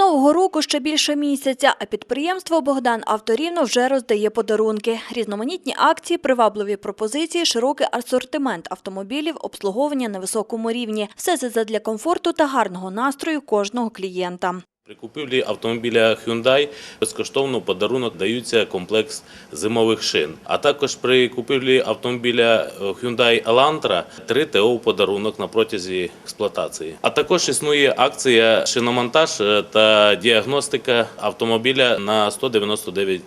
Нового року ще більше місяця, а підприємство Богдан Авторівно вже роздає подарунки. Різноманітні акції, привабливі пропозиції, широкий асортимент автомобілів, обслуговування на високому рівні. Все це задля комфорту та гарного настрою кожного клієнта. При купівлі автомобіля Hyundai безкоштовно подарунок даються комплекс зимових шин. А також при купівлі автомобіля е, Hyundai Elantra 3 ТО подарунок на протязі експлуатації. А також існує акція шиномонтаж е, та діагностика автомобіля на 199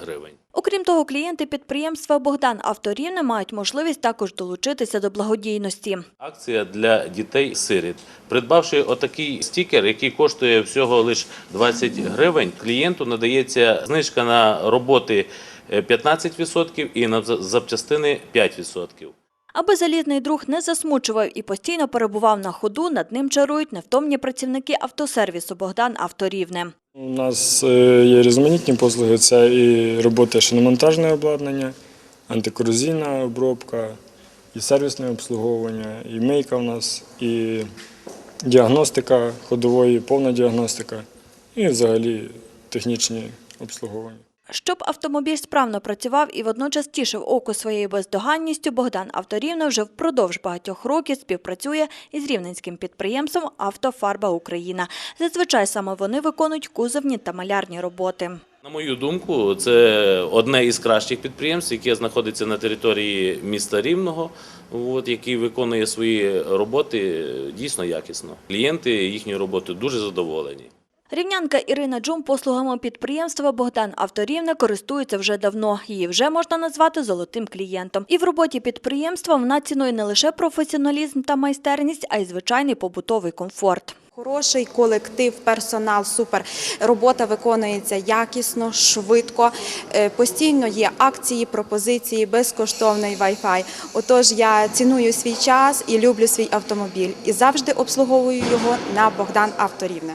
гривень. Окрім того, клієнти підприємства Богдан Авторівне мають можливість також долучитися до благодійності. Акція для дітей-сиріт. Придбавши отакий стікер, який коштує всього лише 20 гривень, клієнту надається знижка на роботи е, 15% і на запчастини 5%. Аби залізний друг не засмучував і постійно перебував на ходу, над ним чарують невтомні працівники автосервісу Богдан Авторівне. У нас е, є різноманітні послуги. Це і робота шиномонтажне обладнання, антикорозійна обробка, і сервісне обслуговування, і мийка у нас, і діагностика ходової, повна діагностика, і взагалі технічні обслуговування. Щоб автомобіль справно працював і водночас тішив око своєю бездоганністю, Богдан Авторівна вже впродовж багатьох років співпрацює із рівненським підприємством «Автофарба Україна». Зазвичай саме вони виконують кузовні та малярні роботи. На мою думку, це одне із кращих підприємств, яке знаходиться на території міста Рівного, от, який виконує свої роботи дійсно якісно. Клієнти їхньої роботи дуже задоволені. Рівнянка Ірина Джум послугами підприємства Богдан Авторівне користується вже давно. Її вже можна назвати золотим клієнтом. І в роботі підприємства вона цінує не лише професіоналізм та майстерність, а й звичайний побутовий комфорт. Хороший колектив, персонал, супер. Робота виконується якісно, швидко. Е, Постійно є акції, пропозиції, безкоштовний Wi-Fi. Отож, я ціную свій час і люблю свій автомобіль і завжди обслуговую його на Богдан Авторівне.